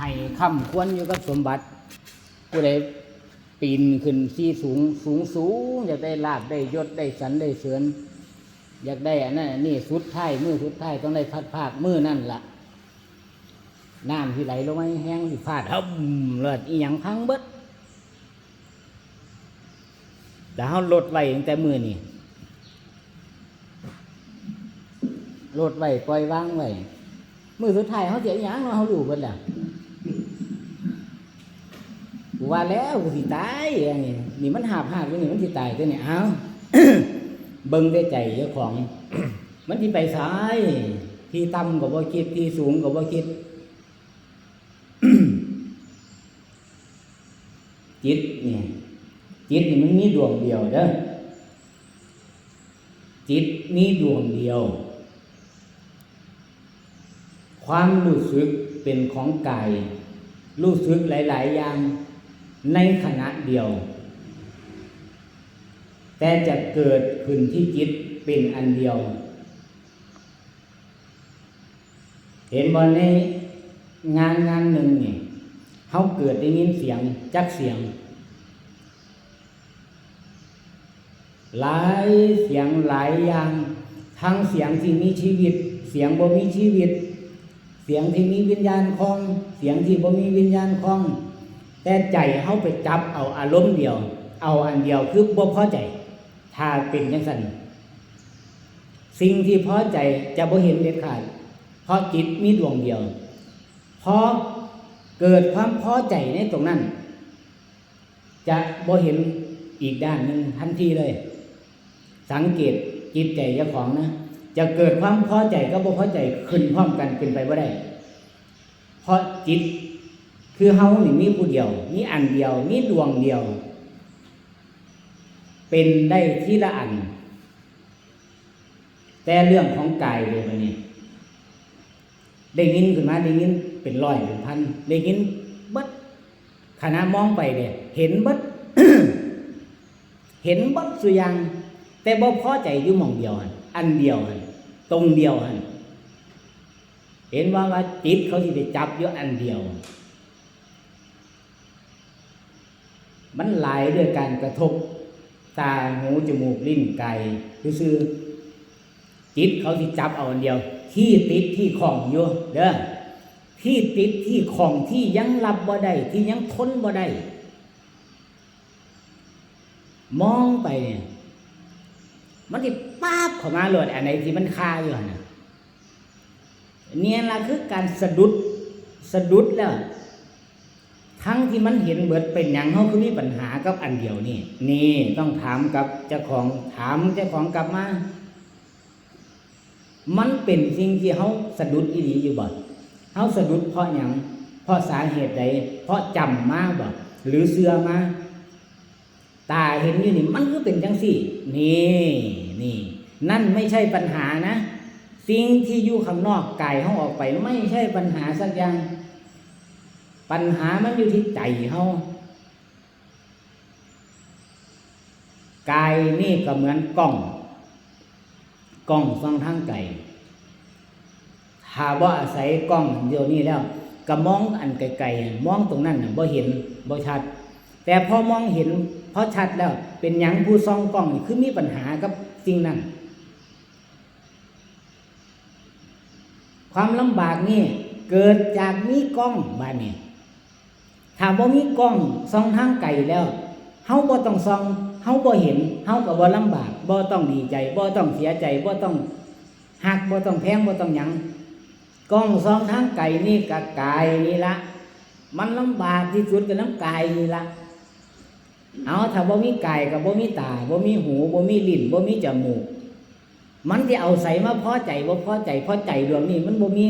ให้คำควรอยู่กับสมบัติผู้ใดปีนขึ้นที่สูงสูงสูงอยากได้ลาบได้ยศได้สันได้เสริญอยากได้อันนั้นนี่สุดท้ายมือสุดท้ายต้องได้พัดภาคมือนั่นละ่ะน้ำที่ไหลลงมาแห้งที่ฟาดฮึมเลิศอีหยังพังเบิดแต่เขาลดไว้ตั้งแต่มือนี่ลดไว้ปล่อยวางไว้มือสุดท้ายเขาเสียอหยังเนาเขาดูเบิดแหละ กูว่าแล้วกูสิตายอันนี้นี่มันหาบหาบอยู่นี่มันสิตายตัวเนี่ยเอาเบิ่งได้ใจเจ้าของ มันสิไปซ้าย ที่ต่ำก็บ่คิดที่สูงก็บ่คิด จิตเนี่ยจิตนี่มันมีดวงเดียวเด้อจิตมีดวงเดียว ความรู้สึกเป็นของกายรู้สึกหลาย ๆ อย่าง ในขณะเดียว แต่จะเกิดขึ้นที่จิตเป็นอันเดียว เห็นบอในงานงานหนึ่งเนี่ยเขาเกิดได้ยินเสียงจักเสียง หลายเสียงหลายอย่าง ทั้งเสียงที่มีชีวิต เสียงบ่มีชีวิต เสียงที่มีวิญญาณคลอง เสียงที่บ่มีวิญญาณคลอง แต่ใจเขาไปจับเอาอารมณ์เดียว เอาอันเดียวคือบ่พอใจ ถ้าเป็นยังสันสิ่งที่พอใจจะบ่เห็นเด็ดขาด เพราะจิตมีดวงเดียวพอเกิดความพอใจในตรงนั้น จะบ่เห็นอีกด้านหนึ่งทันทีเลย สังเกตจิตใจเจ้าของนะจะเกิดความพอใจก็บ่พอใจขึ้นพร้อมกันเป็นไปบ่ได้ เพราะจิต คือเฮานี่มีผู้เดียว มีอันเดียว มีดวงเดียว เป็นได้ที่ละอัน แต่เรื่องของกายเลยมันนี่ได้ยินขึ้นมาได้ยินเป็นร้อยเป็นพันได้ยินเบัดขณะมองไปเนี่ยเห็นเบัดเห็นเบัดสุยัง แต่บ่พอใจอยู่มองเดียวอันเดียวตรงเดียวเห็นว่าว่าจิตเขาที่ไปจับอยู่อันเดียว มันไหลด้วยการกระทบตาหูจมูกลิ้นกายซื่อจิตเขาที่จับเอาอันเดียว ที่ติดที่ของอยู่เด้อที่ติดที่ของที่ยังรับบ่ได้ที่ยังทนบ่ได้มองไปเนี่ยมันติป้าบเข้ามาหลดอันไหนที่มันคาอยู่หั่นน่ะเนี่ยละคือการสะดุดสะดุดแล้ว ทั้งที่มันเห็นเบิดเป็นอย่างเขาคือมีปัญหากับอันเดียวนี่ นี่ต้องถามกับเจ้าของถามเจ้าของกลับมา มันเป็นสิ่งที่เขาสะดุดอีหลีอยู่บ่เขาสะดุดเพราะอย่างเพราะสาเหตุใดเพราะจำมาบ่หรือเสื่อมาตาเห็นอยู่นี่มันก็เป็นจังสี่ นี่นี่ นั่นไม่ใช่ปัญหานะ สิ่งที่อยู่ข้างนอกกายเขาออกไป ไม่ใช่ปัญหาสักอย่าง ปัญหามันอยู่ที่ใจเขากายนี่ก็เหมือนกล้อง กล้องส่องทางไกลถ้าว่าอาศัยกล้องเดียวนี้แล้วก็มองอันไกลๆมองตรงนั้นบ่เห็นบ่ชัด แต่พอมองเห็นพอชัดแล้ว เป็นหยังผู้ส่องกล้องคือมีปัญหากับสิ่งนั้นความลำบากนี่เกิดจากมีกล้องบ้านนี้ ถ้าบ่มีกล้องส่องทางไกลแล้วเฮาบ่ต้องส่องเฮาบ่เห็นเฮาก็บ่ลำบากบ่ต้องดีใจบ่ต้องเสียใจบ่ต้องหักบ่ต้องแพงบ่ต้องหยังกล้องส่องทางไกลนี่กะกายนี่ละมันลำบากที่สุดก็น้ำกายนี่ละเอาถ้าบ่มีกายกับบ่มีตาบ่มีหูบ่มีลิ้นบ่มีจมูกมันที่เอาใส่มาพอใจบ่พอใจพอใจดวงนี้มันบ่มี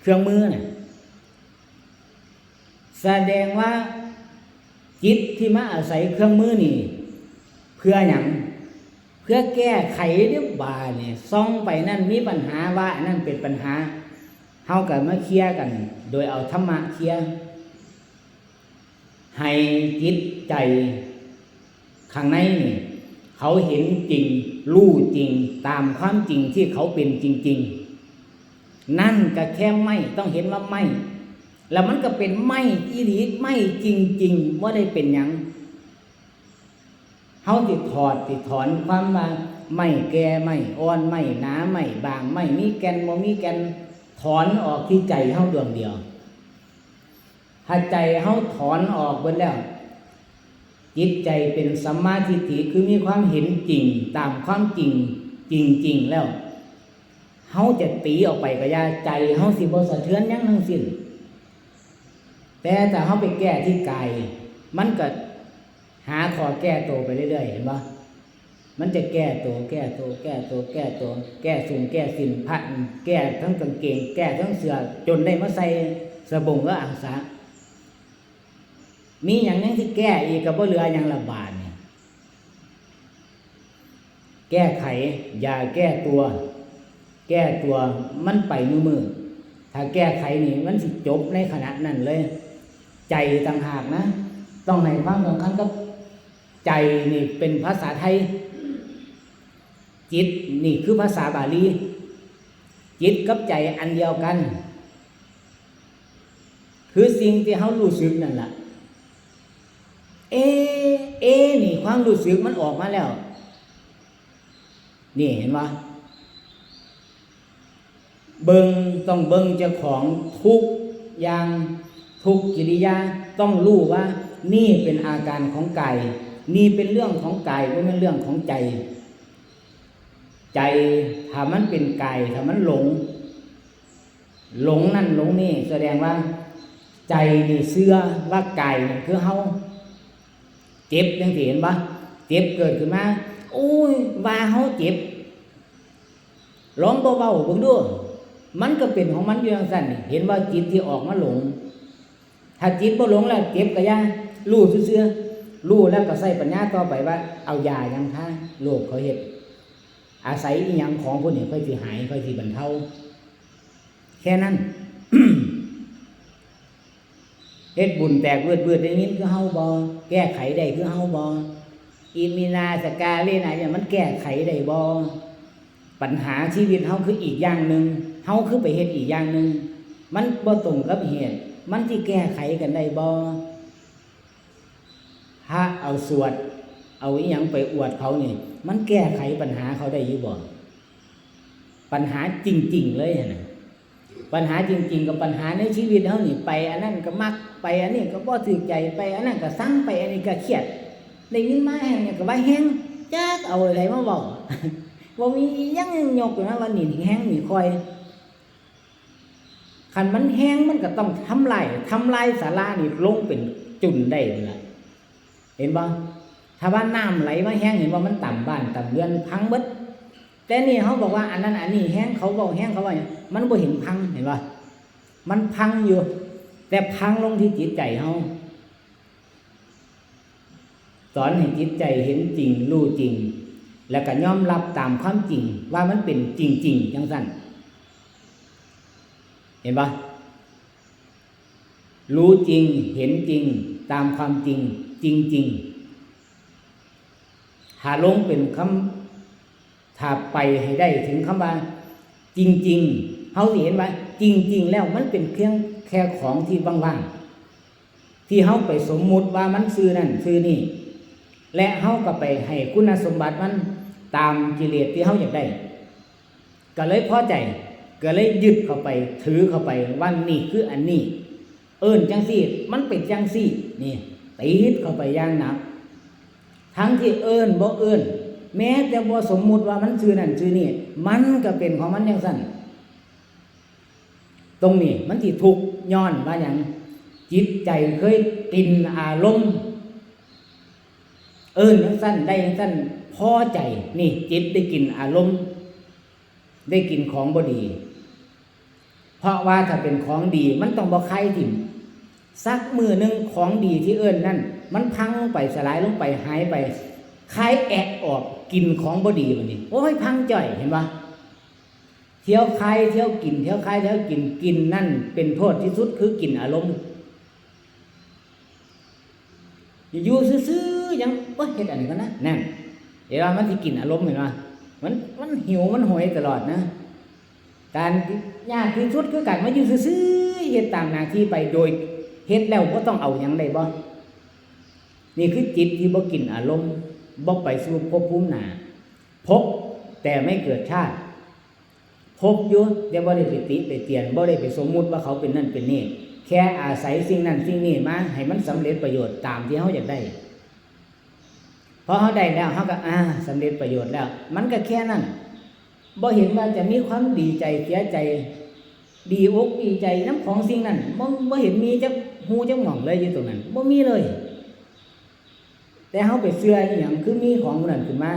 เครื่องมือน่ะ แสดงว่าจิตที่มาอาศัยเครื่องมือนี่เพื่ออย่างเพื่อแก้ไขเรื่องบาเนี่ยซ่องไปนั่นมีปัญหาว่านนั่นเป็นปัญหาเฮากันมาเคลียร์กัน โดยเอาธรรมะเคลียร์ให้จิตใจข้างในนี่เขาเห็นจริง รู้จริงตามความจริงที่เขาเป็นจริง ๆ นั่นก็แค่ไม่ต้องเห็นว่าไม่ แล้วมันก็เป็นไม่อีหลีไม่จริงๆว่าได้เป็นหยังเฮาติดถอดติดถอนความว่าไม่แก่ไม่อ่อนไม่หนาไม่บางไม่มีแกนบ่มีแกนถอนออกที่ใจเฮาดวงเดียวถ้าใจเฮาถอนออกเบิดแล้ว จิตใจเป็นสัมมาทิฏฐิคือมีความเห็นจริงตามความจริงจริง ๆ แล้วเฮาจะตีออกไปก็ยาใจเฮาสิบ่สะเทือนยังทั้งสิ้น แต่ถ้าเฮาไปแก้ที่กายมันก็หาขอแก้ตัวไปเรื่อยๆเห็นปะมันจะแก้ตัวแก้ตัวแก้ตัวแก้ตัว แก้สูงแก้สินพัดแก้ทั้งกางเกง แก้ทั้งเสื้อจนได้มาใส่สบงก็อาสามีอย่างนั้นที่แก้อีกกับว่าเหลืออย่างละบาทเนี่ยแก้ไขอย่าแก้ตัว แก้ตัวมันไปมือมือถ้าแก้ไขนี่มันสิจบในขณะนั้นเลย ใจต่างหากนะ ต้องในความสำคัญกับใจนี่เป็นภาษาไทย จิตนี่คือภาษาบาลี จิตกับใจอันเดียวกัน คือสิ่งที่เขารู้สึกนั่นแหละเอ เอ นี่ความรู้สึกมันออกมาแล้ว นี่เห็นไหมเบิงต้องเบิงเจ้าของทุกอย่าง ทุกกิริยาต้องรู้ว่า นี่เป็นอาการของกายนี่เป็นเรื่องของกายไม่เป็นเรื่องของใจ ใจถ้ามันเป็นกายถ้ามันหลง หลงนั่นหลงนี่แสดงว่า ใจนี่เชื่อว่ากายนั่นคือเฮาเจ็บยังเห็นปะเจ็บเกิดขึ้นมาโอ้ยว่าเฮาเจ็บร้องเบาๆเบิ่งดูมันก็เป็นของมันอยู่อย่างสั้นเห็นว่าจิตที่ออกมาหลง ถ้าจิตบ่หลงแล้วเจ็บก็ย่ารู้เชื่อๆรู้แล้วก็ใส่ปัญญาต่อไปว่า เอายายังท่าโรคเขาเฮ็ดอาศัยอีหยังของพวกนี้ค่อยสิหายค่อยสิบรรเทาแค่นั้นเฮ็ดบุญแตกเวือดเวือดได้ยินคือเฮาบ่แก้ไขได้คือเฮาบ่อิมินาสกาเลนะเนี่ยมันแก้ไขได้บ่ปัญหาชีวิตเฮาคืออีกอย่างหนึ่งเฮาคือไปเฮ็ดอีกอย่างหนึ่งมันบ่ตรงกับเหตุ มันที่แก้ไขกันได้บ่ถ้าเอาสวด เอาอีหยังไปอวดเขานี่ มันแก้ไขปัญหาเขาได้อยู่บ่ปัญหาจริง ๆ เลยนะปัญหาจริง ๆ กับปัญหาในชีวิตเขานี่ไป อันนั้นก็มักไป อันนี้ก็บ่ถือใจไป อันนั้นก็สั่งไป อันนี้ก็เครียดได้ยินมาแห้งเนี่ยก็ว่าแห้งจักเอาอะไรมาบอกบ่มียังยกอยู่นะว่านี่แห้งนี่คอย คันมันแห้งมันก็ต้องทำลายทำลายศาลานี่ลงเป็นจุนได้เลยล่ะเห็นบ่ถ้าว่าน้ำไหลมาแห้งเห็นว่ามันต่ำบ้านต่ำเรือนพังเบิดแต่นี่เขาบอกว่าอันนั้นอันนี้แห้งเขาบอกแห้งเขาว่ามันบ่เห็นพังเห็นป่มันพังอยู่ แต่พังลงที่จิตใจเขาสอนให้จิตใจเห็นจริงรู้จริง แล้วก็ยอมรับตามความจริงว่ามันเป็นจริงๆจังสั้น เห็นปะรู้จริงเห็นจริง ตามความจริง จริงๆหาลงเป็นคำถ้าไปให้ได้ถึงคำว่า จริงๆเขาเห็นว่าจริงๆแล้วมันเป็นเครื่องแค่ของที่ว่างๆที่เขาไปสมมุติว่ามันซื้อนั่นซื้อนี่ และเขาก็ไปให้คุณสมบัติมันตามกิเลสที่เขาอยากได้ ก็เลยพอใจ ก็เลยยึดเข้าไปถือเข้าไปว่านี่คืออันนี้ เอิญจังซี่ มันเป็นจังซี่นี่ติดเข้าไปย่างหนักทั้งที่เอิญบ่เอิญแม้แต่บ่สมมุติว่ามันชื่อนั่นชื่อนี่มันก็เป็นของมันอย่างสั้นตรงนี้มันที่ทุกย้อนว่าอย่างจิตใจเคยตินอารมณ์เอิญทั้งสั้นได้ทั้งสั้นพอใจนี่จิตได้กินอารมณ์ได้กินของบดี เพราะว่าถ้าเป็นของดีมันต้องบ่ใครถิ่มสักมือหนึ่งของดีที่เอิญนั่น มันพังลงไปสลายลงไปหายไปคายแอะออกกินของบดีมันนี่โอ้ยพังจ่อยเห็นปะเที่ยวคายเที่ยวกิน เที่ยวคายเที่ยวกินกินนั่น เป็นโทษที่สุดคือกินอารมณ์อยู่ซื่อๆยังว่าเห็ดอันนี้ก็นะนั่นเดี๋ยวมันที่กินอารมณ์เห็นปะมันมันหิวมันหวยตลอดนะ การยากที่สุดคือการมาอยู่ซื่อๆเฮ็ดตามหน้าที่ไปโดยเฮ็ดแล้วบ่ต้องเอาหยังได้บ่นี่คือจิตที่บ่กินอารมณ์บ่ไปสู่ภพภูมิหนาพบแต่ไม่เกิดชาติ พบอยู่แต่บ่ได้ไปติไปเตียนบ่ได้ไปสมมุติว่าเขาเป็นนั่นเป็นนี่แค่อาศัยสิ่งนั้นสิ่งนี้มาให้มันสำเร็จประโยชน์ตามที่เขาอยากได้พอเขาได้แล้วเขาก็อ่าสำเร็จประโยชน์แล้ว มันก็แค่นั้น บ่เห็นว่าจะมีความดีใจเสียใจ ดีอกดีใจน้ำของสิ่งนั้นบ่บ่เห็นมีจักหูจักหม่องเลยอยู่ตรงนั้นบ่มีเลย แต่เขาไปเชื่ออย่างคือมีของนั้นขึ้นมา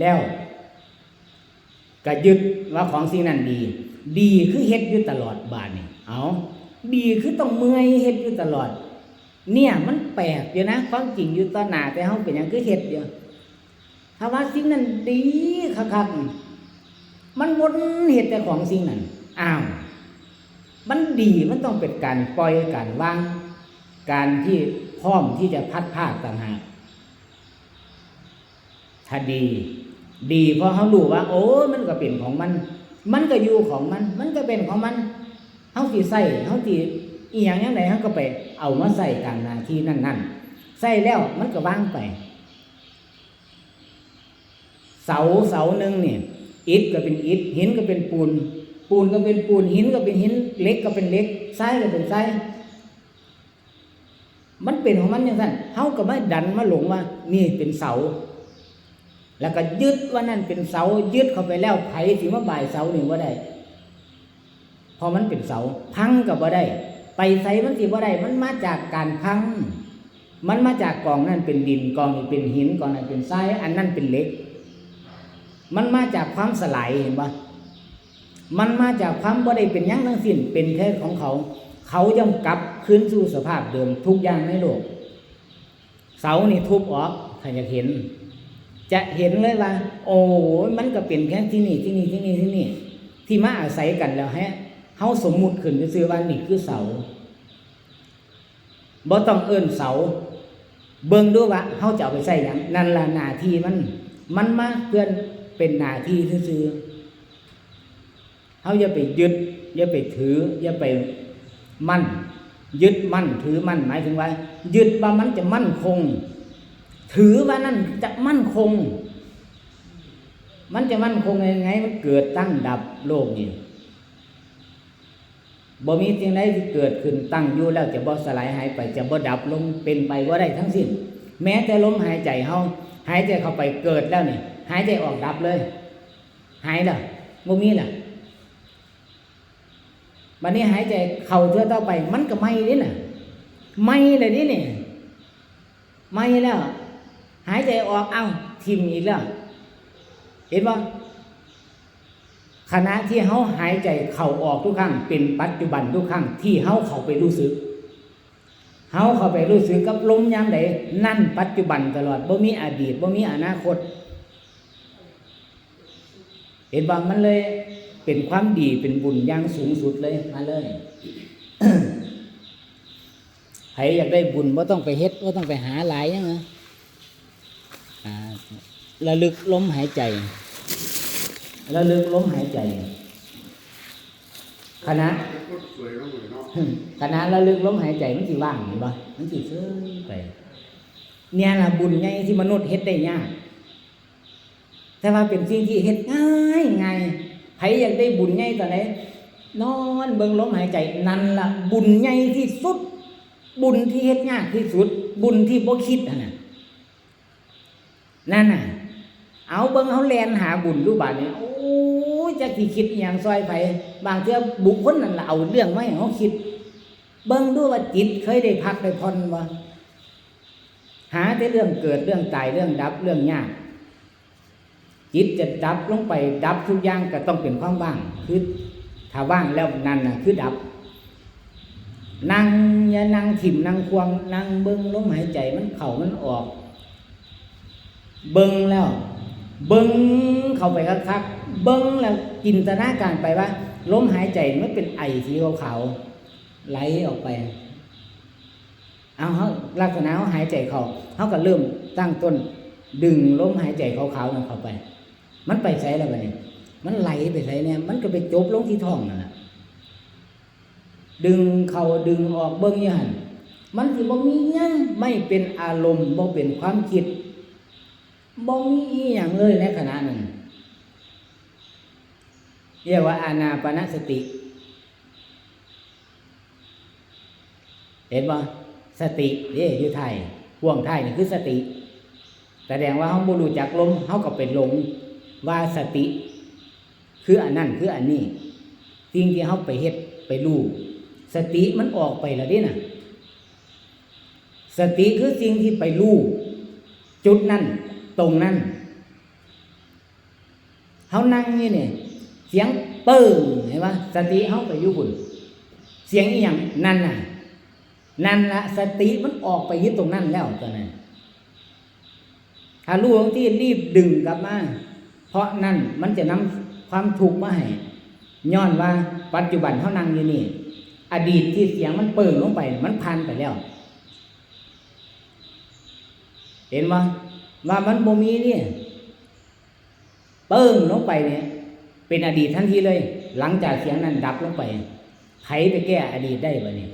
แล้วก็ยึดว่าของสิ่งนั้นดี ดีคือเฮ็ดอยู่ตลอดบาดนี่เอาดีคือต้องเมื่อยเฮ็ดอยู่ตลอด เนี่ยมันแปลกอยู่นะความจริงอยู่ต่อหน้าแต่เฮาเป็นหยังคือเฮ็ดอยู่ ถ้าว่าสิ่งนั้นดีคักๆมันวนเฮ็ดแต่ของสิ่งนั้นอ้าวมันดีมันต้องเป็นการปล่อยการวาง การที่พร้อมที่จะพัดภาคต่างหากถ้าดี ดีเพราะเขารู้ว่า โอ้มันก็เป็นของมัน มันก็อยู่ของมัน มันก็เป็นของมันเขาสิใส่เขาสิอีหยังยังไงเขาก็ไป เอามาใส่ตามหน้าที่นั่นนั่นใส่แล้วมันก็ว่างไป เสาเสาหนึ่งเนี่ยอิฐก็เป็นอิฐหินก็เป็นปูน ปูนก็เป็นปูนหินก็เป็นหินเล็กก็เป็นเล็กทรายก็เป็นทรายมันเป็นของมันอย่างนั้นเขาก็ไม่ดันมาหลงว่า นี่เป็นเสา แล้วก็ยึดว่านั่นเป็นเสา ยึดเข้าไปแล้วไผสิมาบ่ายเสาหนึ่งว่าได้พอมันเป็นเสา พังกับว่าได้ ไปใส่มันสิว่าได้ มันมาจากการพัง มันมาจากกองนั่นเป็นดินกองนี้เป็นหินกองนั้นเป็นทรายอันนั้นเป็นเหล็ก มันมาจากความสลายเห็นปะมันมาจากความบ่ได้เป็นยังทั้งสิ้นเป็นแค่ของเขา เขาย่อมกลับคืนสู่สภาพเดิมทุกอย่างในโลก เสานี่ทุบออกถ้าอยากเห็น จะเห็นเลยว่า โอ้มันก็เป็นแค่ที่นี่ที่นี่ที่นี่ที่นี่ ที่มาอาศัยกันแล้วฮะเฮาสมมุติขึ้นซื้อว่านี่คือเสาบ่ต้องเอิ้นเสา เบิ่งดูว่าเฮาจะเอาไปใส่หยังนั่นละหน้าที่มัน มันมาเพื่อน เป็นหน้าที่ซื่อๆเฮาอย่าไปยึด อย่าไปถือ อย่าไปมั่น ยึดมั่น ถือมั่นหมายถึงว่า ยึดว่ามันจะมั่นคง ถือว่านั่นจะมั่นคง มันจะมั่นคงยังไง มันเกิดตั้งดับโลกนี่บ่มีสิ่งใดที่เกิดขึ้นตั้งอยู่แล้วจะบ่สลายหายไป จะบ่ดับลงเป็นไปว่าได้ทั้งสิ้น แม้แต่ลมหายใจเฮาหายใจเข้าไปเกิดแล้วนี่ หายใจออกดับเลย หายล้วบ่มีล่ะบัดนี้หายใจเข้าเทื่อต่อไป มันก็ไม่นี่น่ะ ไม่เลยนี่นี่ไม่แล้ว หายใจออกเอ้าทิมอีกแล้วเห็นบ่ขณะที่เฮาหายใจเข้าออกทุกครั้งเป็นปัจจุบันทุกครั้งที่เฮาเข้าไปรู้สึกเฮาเข้าไปรู้สึกกับลมยามใดนั่นปัจจุบันตลอดบ่มีอดีตบ่มีอนาคต เห็นบ่มันเลยเป็นความดีเป็นบุญอย่างสูงสุดเลยมาเลยใครอยากได้บุญบ่ต้องไปเฮ็ดบ่ต้องไปหาหลายยังนะอ่าระลึกลมหายใจระลึกลมหายใจคณะสวยมากเลยเนาะขณะระลึกลมหายใจมันสิว่างเห็นปะมันสิเสื่อไป เนี่ยละบุญใหญ่ที่มนุษย์เฮ็ดได้ยาก แต่ว่าเป็นสิ่งที่เฮ็ดง่ายง่ายใครอยากได้บุญใหญ่ตอนไหนนอนเบิ่งลมหายใจนั่นล่ะบุญใหญ่ที่สุด บุญที่เฮ็ดยากที่สุด บุญที่บ่คิดนั่นน่ะนั่นน่ะ เอาเบิ่งเขาแลนหาบุญรูบาดเนี่ยโอ้จะที่คิดอย่างซอยไผบางเทื่อบุคคลนั่นละเอาเรื่องมาให้เขาคิด เบิ่งดูว่าจิตเคยได้พักได้ผ่อนบ่หาแต่เรื่องเกิดเรื่องตายเรื่องดับเรื่องยาก จิตจะดับลงไปดับทุกอย่างก็ต้องเป็นความว่าง คือถ้าว่างแล้วนั่นน่ะคือดับ นั่งอย่านั่งถิ่มนั่งควงนั่งเบิ่งลมหายใจมันเข้ามันออก เบิ่งแล้ว เบิ้งเข้าไปคักๆเบิ้งแล้วจินตนาการไปว่าลมหายใจมันเป็นไอสีขาวๆไหลออกไปเอาเขาลักษณะเขาหายใจเขาเขาก็เริ่มตั้งต้นดึงลมหายใจขาวๆนั้นเข้าไป มันไปใส่แล้วบัดนี้ มันไหลไปใส่เนี่ยมันก็ไปจบลงที่ท้องนั่นแหละดึงเขาดึงออกเบิ่งยี่หันมันสิบ่มีหยังไม่เป็นอารมณ์บ่เป็นความคิดบ่มีอีหยังเลยในขณะนั้นเรียกว่าอานาปานสติ เห็นบ่สติเด้อยู่ไทยห่วงไทยนี่คือสติ แสดงว่าเฮาบ่รู้จักลมเฮาก็เป็นหลง ว่าสติ คืออันนั้นคืออันนี้สิ่งที่เฮาไปเฮ็ดไปรู้สติมันออกไปแล้วดิน่ะสติคือสิ่งที่ไปรู้จุดนั้นตรงนั้นเฮานั่งนี่เนี่ยเสียงเปิ้งเห็นปะสติเฮาไปอยู่บุญเสียงอีหยังนั่นน่ะ นั่นละสติมันออกไปยึดตรงนั้นแล้วตอนนั้นถ้ารู้ของที่รีบดึงกลับมา เพราะนั่นมันจะนำความทุกข์มาให้ย้อนว่าปัจจุบันเขานั่งอยู่นี่ อดีตที่เสียงมันเปิ่งลงไป มันพันไปแล้ว เห็นว่าว่ามันบ่มีเนี่ยเปิ้งลงไปเนี่ย เป็นอดีตทันทีเลย หลังจากเสียงนั้นดับลงไปไขไปแก้อดีตได้บ่เนี่ย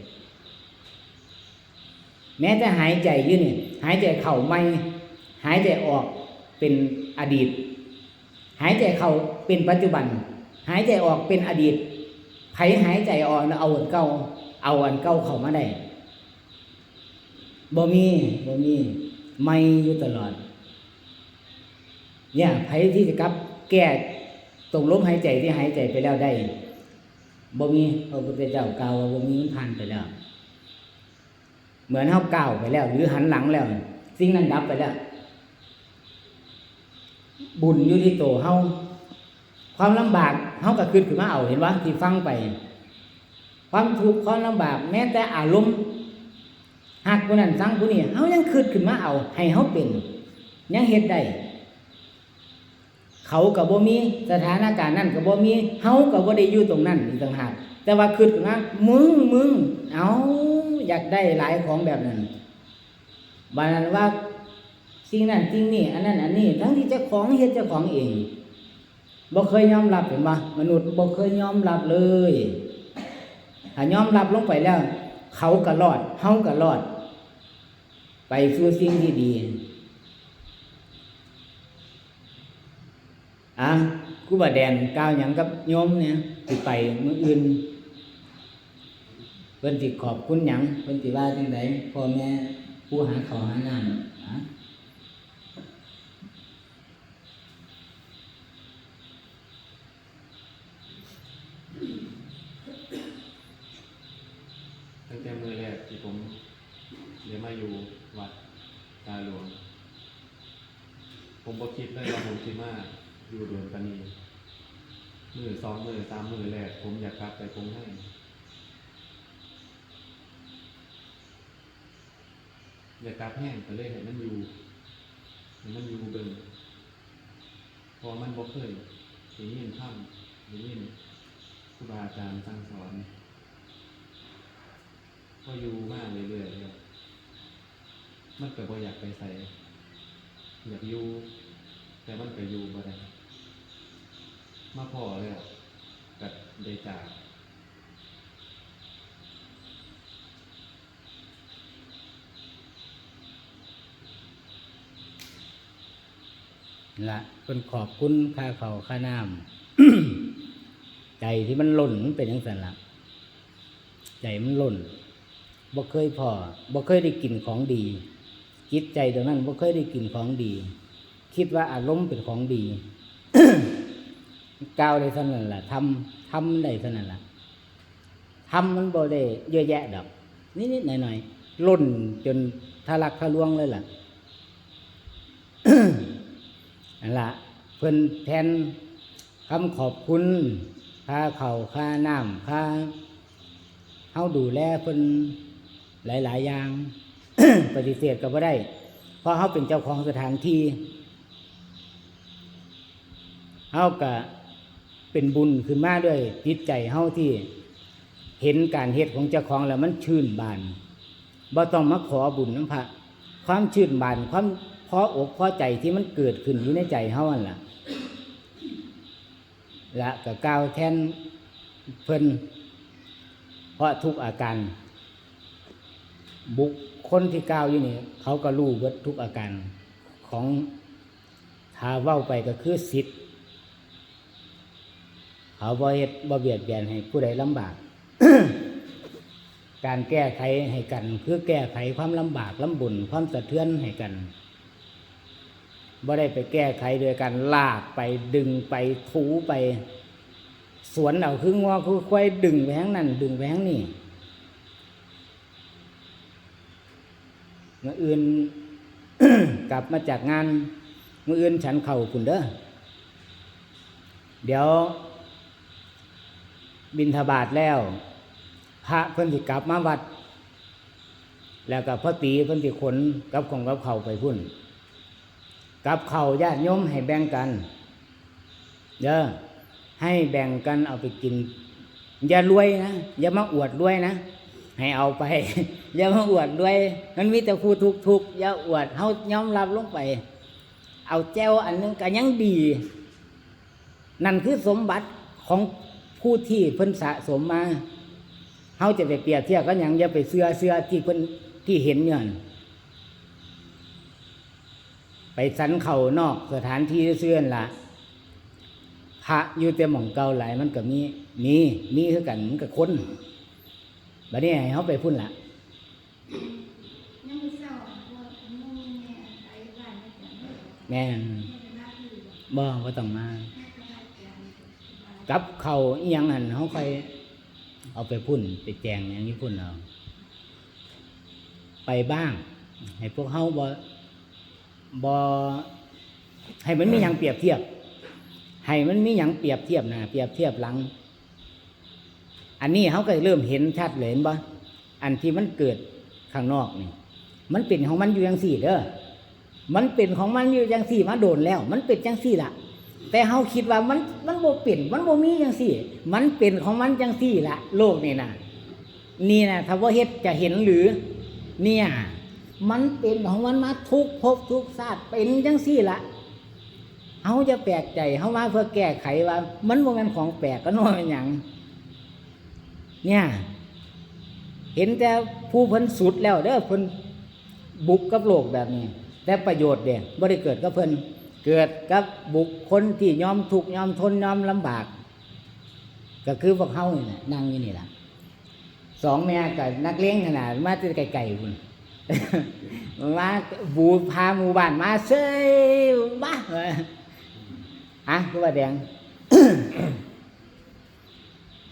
แม้แต่หายใจอยู่นี่ยหายใจเข้าไม่ หายใจออกเป็นอดีตายใจเข้าเป็นปัจจุบัน หายใจออกเป็นอดีตไผหายใจออกเอาอันเก่าเอาอันเก่าเข้ามาได้บ่มีบ่มีไม่อยู่ตลอด เนี่ยไผที่จะกลับ แก้ตรงลมหายใจที่หายใจไปแล้วได้บ่มีพระพุทธเจ้ากล่าวว่าบ่มีมันผ่านไปแล้ว เหมือนเฮาก้าไปแล้ว หรือหันหลังแล้ว สิ่งนั้นดับไปแล้ว บุญอยู่ที่โตเฮาความลำบากเฮาก็ขึ้นขึ้นมาเอาเห็นว่าที่ฟังไป ความทุกข์ความลำบากแม้แต่อารมณ์หักผู้นั้นสั่งผู้นี้เฮายังขึ้นขึ้นมาเอา ให้เฮาเป็นยังเฮ็ดได้เขากับบ่มีสถานการณ์นั้นกับบ่มีเฮากับบ่ได้อยู่ตรงนั้นอีกต่างหากแต่ว่าขึ้นขึ้นมามึงมึงเอาอยากได้หลายของแบบนั้นบานั้นว่า สิ่งนั้นสิ่งนี้อันนั้นอันนี้ ทั้งที่เจ้าของเฮ็ดเจ้าของเองบ่เคยยอมรับเห็นบ่มนุษย์บ่เคยยอมรับเลยถ้ายอมรับลงไปแล้ว เขาก็รอดเฮาก็รอด ไปสู่สิ่งที่ดีอะครูบาแดนกล่าวหยังกับโยมเนี่ยสิไปมื้ออื่นเพิ่นสิขอบคุณหยังเพิ่นสิว่าจังไดพ่อแม่ผู้หาข้าวหาน้ำอะ ตั้งแต่มือแรกที่ผมเรียนมาอยู่วัดตาหลวง ผมบ่คิดเลยว่าผมสิมาอยู่เดือนปานีมือสองมือสามมือแรกผมอยากกลับไปกรุงให้อยากกลับแห้งก็เลยให้มันอยู่ให้มันอยู่เบิ่งพอมันบ่เคยได้ยินธรรมได้ยินครูบาอาจารย์สั่งสอนก็อยู่มากเรื่อยๆครับมันก็บ่อยากไปใส่อยากอยู่ แต่มันก็อยู่บ่ได้มาพอแล้วกัได้จากละเพิ่นขอบคุณค่าเขาค่าน้ำใจที่มันหล่นเป็นจังซั่นล่ะใจมันหล่นบ่เคยพอบ่เคยได้กินของดีจิตใจตรงนั้นบ่เคยได้กินของดี คิดว่าอารมณ์เป็นของดีก้าวได้เท่านั้นล่ะทำทำได้เท่านั้นล่ะทำมันบ่ได้เยอะแยะดอกนิดๆหน่อยๆล่นจนทะลักทะลวงเลยล่ะนั่นละเพิ่นแทนคำขอบคุณค่าเข่าค่าน้ำค่าเฮาดูแลเพิ่นหลาย ๆ อย่าง ปฏิเสธก็บ่ได้ เพราะเฮาเป็นเจ้าของสถานที่ เฮาก็เป็นบุญขึ้นมาด้วยจิตใจเฮาที่เห็นการเฮ็ดของเจ้าของแล้วมันชื่นบานบ่ต้องมาขอบุญน้ำพระความชื่นบานความพออกพอใจที่มันเกิดขึ้นอยู่ในใจเฮาอันล่ะและก็กล่าวแทนเพิ่นเพราะทุกอาการ บุคคลที่กล่าวอยู่นี่เขาก็รู้เบิดทุกอาการของถ้าเว้าไปก็คือสิทธิ์ เขาบ่เฮ็ดบ่เบียดเบียนให้ผู้ใดลำบาก การแก้ไขให้กัน คือแก้ไขความลำบากลำบุญความสะเทือนให้กันบ่ได้ไปแก้ไขโดยการลากไปดึงไปถูไป สวนเอาคืองัวคือควายดึงไปทางนั้นดึงไปทางนี้เมื่ออื่นกลับมาจากงานเมื่ออื่นฉันเข่าคุณเด้อเดี๋ยว บินทบาทแล้ว พระเพิ่นสิกลับมาวัด แล้วก็พ่อตีเพิ่นสิขนกับของกับเขาไปพุ่น กับเขาญาติโยมให้แบ่งกันเด้อให้แบ่งกันเอาไปกิน อย่ารวยนะ อย่ามาอวดรวยนะ ให้เอาไป อย่ามาอวดรวย มันมีแต่ผู้ทุกทุกอย่าอวดเฮายอมรับลงไป เอาแจ้วอันนึงก็ยังดี นั่นคือสมบัติของ ผู้ที่เพิ่นสะสมมาเฮาจะไปเปรียบเทียบกันอย่างอย่าไปเสื้อเสื้อที่เพิ่นที่เห็นเนี่ยนั่นไปสันเข่านอกสถานที่เสื่อนละพระอยู่แต่หม่องเก่าหลายมันก็มีมีมีคือกันมันก็คนบัดนี้ให้เฮาไปพุ่นละยังไม่เศร้าว่ามุ่งแม่ไปบ้านไม่จังไม่แม่นได้มาคือบ่บ่ต้องมาแม่ก็ได้แกง กับเขาอียังหันเฮาค่อยเอาไปพุ่น ไปแจงอย่างนี้พุ่นเอาไปบ้าง ให้พวกเฮาบ่บ่ให้มันมีหยังเปรียบเทียบ ให้มันมีหยังเปรียบเทียบน้าเปรียบเทียบหลัง อันนี้เขาก็เริ่มเห็นชัดเลยเห็นบ่อันที่มันเกิดข้างนอกนี่มันเป็นของมันอยู่อย่างสี่เด้อมันเป็นของมันอยู่อย่างสี่มาโดนแล้ว มันเป็นจังสี่ละ แต่เฮาคิดว่ามันมันบ่เป็นมันบ่มีจังสี่ มันเป็นของมันจังสี่ละโลกนี่นะนี่นะถ้าว่าเฮ็ดจะเห็นหรือ เนี่ย มันเป็นของมันมาทุกภพทุกชาติเป็นจังสี่ละเฮาจะแปลกใจเฮามาเพื่อแก้ไขว่า มันบ่แม่นของแปลกก็น้อยเป็นหยังเนี่ยเห็นแต่ผู้เพิ่นสุดแล้วเด้อเพิ่นบุกกับโลกแบบนี้ แต่ประโยชน์เด้บ่ได้เกิดกับเพิ่น เกิดกับบุคคลที่ยอมทุกยอมทนยอมลำบาก ก็คือพวกเฮานี่แหละนั่งอยู่นี่แหละสองแม่กับนักเลี้ยงขนาดมาตีไก่ๆพุ่มาบูพาหมู่บ้านมาเซยบ้าฮะคือว่าแดง